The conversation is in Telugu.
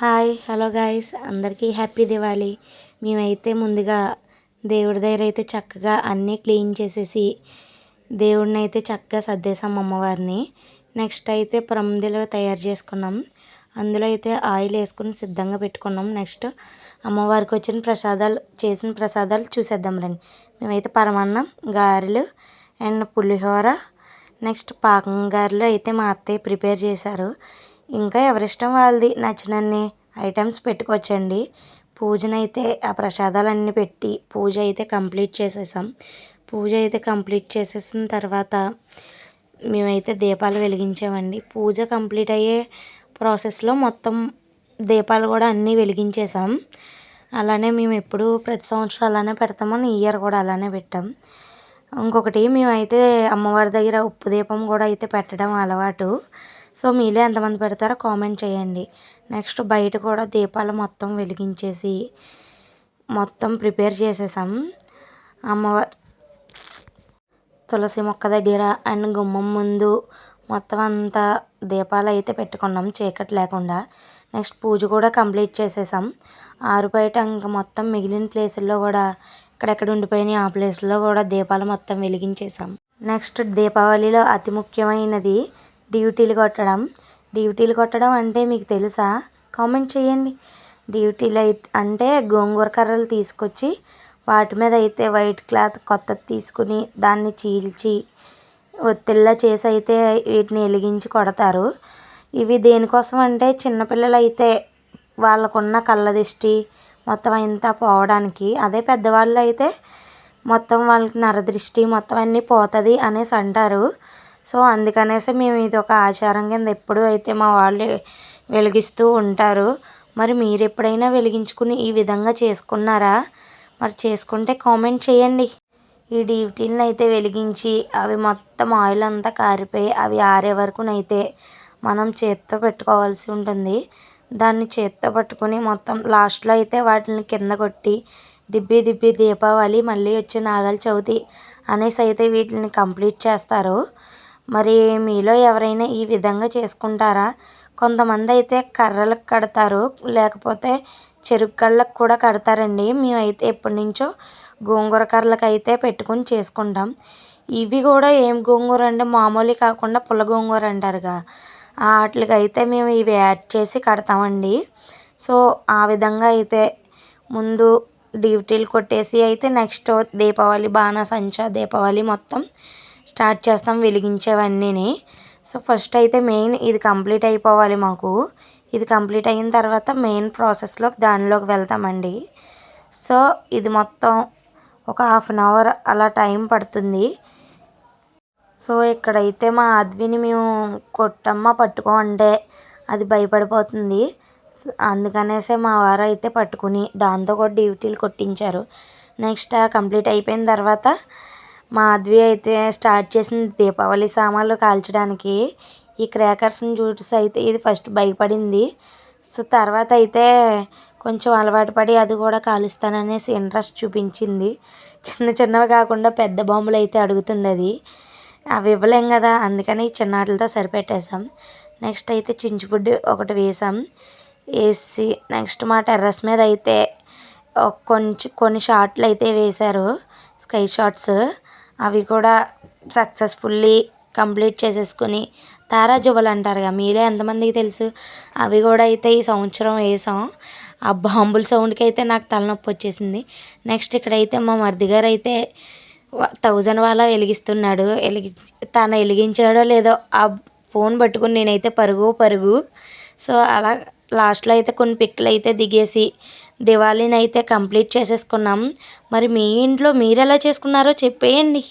Hi hello guys. అందరికీ హ్యాపీ దివాళీ. మేమైతే ముందుగా దేవుడి దగ్గర అయితే చక్కగా అన్నీ క్లీన్ చేసేసి దేవుడిని అయితే చక్కగా సర్దేశాం అమ్మవారిని. నెక్స్ట్ అయితే ప్రమిదలు తయారు చేసుకున్నాం. అందులో అయితే ఆయిల్ వేసుకుని సిద్ధంగా పెట్టుకున్నాం. నెక్స్ట్ అమ్మవారికి వచ్చిన ప్రసాదాలు చేసిన ప్రసాదాలు చూసేద్దాం రండి. మేమైతే పరమాన్నం గారెలు అండ్ పులిహోర. నెక్స్ట్ పాకం గారెలు అయితే మా అత్తయ్య ప్రిపేర్ చేశారు. ఇంకా ఎవరిష్టం వాళ్ళది నచ్చినన్ని ఐటమ్స్ పెట్టుకోవచ్చండి. పూజనైతే ఆ ప్రసాదాలన్నీ పెట్టి పూజ అయితే కంప్లీట్ చేసేసాం. పూజ అయితే కంప్లీట్ చేసేసిన తర్వాత మేమైతే దీపాలు వెలిగించామండి. పూజ కంప్లీట్ అయ్యే ప్రాసెస్లో మొత్తం దీపాలు కూడా అన్నీ వెలిగించేసాం. అలానే మేము ఎప్పుడు ప్రతి సంవత్సరం అలానే పెడతామని ఇయర్ కూడా అలానే పెట్టాం. ఇంకొకటి మేమైతే అమ్మవారి దగ్గర ఉప్పు దీపం కూడా అయితే పెట్టడం అలవాటు. సో మీలో ఎంతమంది పెడతారో కామెంట్ చేయండి. నెక్స్ట్ బయట కూడా దీపాలు మొత్తం వెలిగించేసి మొత్తం ప్రిపేర్ చేసేసాం. అమ్మవారి తులసి మొక్క దగ్గర అండ్ గుమ్మం ముందు మొత్తం అంతా దీపాలు అయితే పెట్టుకున్నాం చీకటి లేకుండా. నెక్స్ట్ పూజ కూడా కంప్లీట్ చేసేసాం. ఆరు బయట ఇంకా మొత్తం మిగిలిన ప్లేసుల్లో కూడా ఎక్కడెక్కడ ఉండిపోయినాయి ఆ ప్లేస్లో కూడా దీపాలు మొత్తం వెలిగించేసాం. నెక్స్ట్ దీపావళిలో అతి ముఖ్యమైనది డ్యూటీలు కొట్టడం. డ్యూటీలు కొట్టడం అంటే మీకు తెలుసా? కామెంట్ చేయండి. డ్యూటీలు అయితే అంటే గోంగూర కర్రలు తీసుకొచ్చి వాటి మీద అయితే వైట్ క్లాత్ కొత్తది తీసుకుని దాన్ని చీల్చి ఒత్తిళ్ళ చేసి అయితే వీటిని వెలిగించి కొడతారు. ఇవి దేనికోసం అంటే చిన్నపిల్లలు అయితే వాళ్ళకున్న కళ్ళ దిష్టి మొత్తం అంతా పోవడానికి అదే పెద్దవాళ్ళు అయితే మొత్తం వాళ్ళకి నరదృష్టి మొత్తం అన్నీ పోతుంది అనేసి అంటారు. సో అందుకనేసి మేము ఇది ఒక ఆచారం కింద ఎప్పుడూ అయితే మా వాళ్ళు వెలిగిస్తూ ఉంటారు. మరి మీరు ఎప్పుడైనా వెలిగించుకుని ఈ విధంగా చేసుకున్నారా? మరి చేసుకుంటే కామెంట్ చేయండి. ఈ డ్యూటీలను అయితే వెలిగించి అవి మొత్తం ఆయిల్ అంతా కారిపోయి అవి ఆరే వరకునైతే మనం చేత్తో పెట్టుకోవాల్సి ఉంటుంది. దాన్ని చేత్తో పట్టుకుని మొత్తం లాస్ట్లో అయితే వాటిని కింద కొట్టి దిబ్బి దిబ్బి దీపావళి మళ్ళీ వచ్చే నాగల చవితి అనేసి అయితే వీటిని కంప్లీట్ చేస్తారు. మరి మీలో ఎవరైనా ఈ విధంగా చేసుకుంటారా? కొంతమంది అయితే కర్రలకు కడతారు లేకపోతే చెరుకు కళ్ళకు కూడా కడతారండి. మేమైతే ఎప్పటి నుంచో గోంగూర కర్రలకు అయితే పెట్టుకుని చేసుకుంటాం. ఇవి కూడా ఏం గోంగూర అంటే మామూలు కాకుండా పుల్ల గోంగూర అంటారుగా. వాటికి అయితే మేము ఇవి యాడ్ చేసి కడతామండి. సో ఆ విధంగా అయితే ముందు డ్యూటీలు కొట్టేసి అయితే నెక్స్ట్ దీపావళి బాణసంచా దీపావళి మొత్తం స్టార్ట్ చేస్తాం వెలిగించేవన్నీని. సో ఫస్ట్ అయితే మెయిన్ ఇది కంప్లీట్ అయిపోవాలి మాకు. ఇది కంప్లీట్ అయిన తర్వాత మెయిన్ ప్రాసెస్లోకి దానిలోకి వెళ్తామండి. సో ఇది మొత్తం ఒక హాఫ్ అన్ అవర్ అలా టైం పడుతుంది. సో ఇక్కడైతే మా అద్విని మేము కొట్టమ్మ పట్టుకో అంటే అది భయపడిపోతుంది. అందుకనేసే మా వారు అయితే పట్టుకుని దాంతో కూడా డ్యూటీలు కొట్టించారు. నెక్స్ట్ కంప్లీట్ అయిపోయిన తర్వాత మాధవి అయితే స్టార్ట్ చేసింది దీపావళి సామాన్లు కాల్చడానికి. ఈ క్రాకర్స్ని చూసి అయితే ఇది ఫస్ట్ భయపడింది. సో తర్వాత అయితే కొంచెం అలవాటు పడి అది కూడా కాలుస్తాననేసి ఇంట్రెస్ట్ చూపించింది. చిన్న చిన్నవి కాకుండా పెద్ద బాంబులు అయితే అడుగుతుంది అది. అవి ఇవ్వలేం కదా అందుకని చిన్న వాటితో సరిపెట్టేసాం నెక్స్ట్ అయితే చించుబుడ్డి ఒకటి వేసాం వేసి నెక్స్ట్ మా టెర్రస్ మీద అయితే కొంచెం కొన్ని షార్ట్లు అయితే వేశారు. స్కై షార్ట్స్ అవి కూడా సక్సెస్ఫుల్లీ కంప్లీట్ చేసేసుకుని తారాజువ్వలు అంటారుగా మీలో ఎంతమందికి తెలుసు? అవి కూడా అయితే ఈ సంవత్సరం వేసాం. ఆ బాంబుల సౌండ్కి అయితే నాకు తలనొప్పి వచ్చేసింది. నెక్స్ట్ ఇక్కడైతే మా మరిది గారు అయితే థౌజండ్ వాళ్ళ వెలిగిస్తున్నాడు. వెలిగి తను వెలిగించాడో లేదో ఆ ఫోన్ పట్టుకుని నేనైతే పరుగు పరుగు. సో అలా లాస్ట్లో అయితే కొన్ని పిక్లు అయితే దిగేసి దివాళీని అయితే కంప్లీట్ చేసేసుకున్నాం. మరి మీ ఇంట్లో మీరు ఎలా చేసుకున్నారో చెప్పేయండి.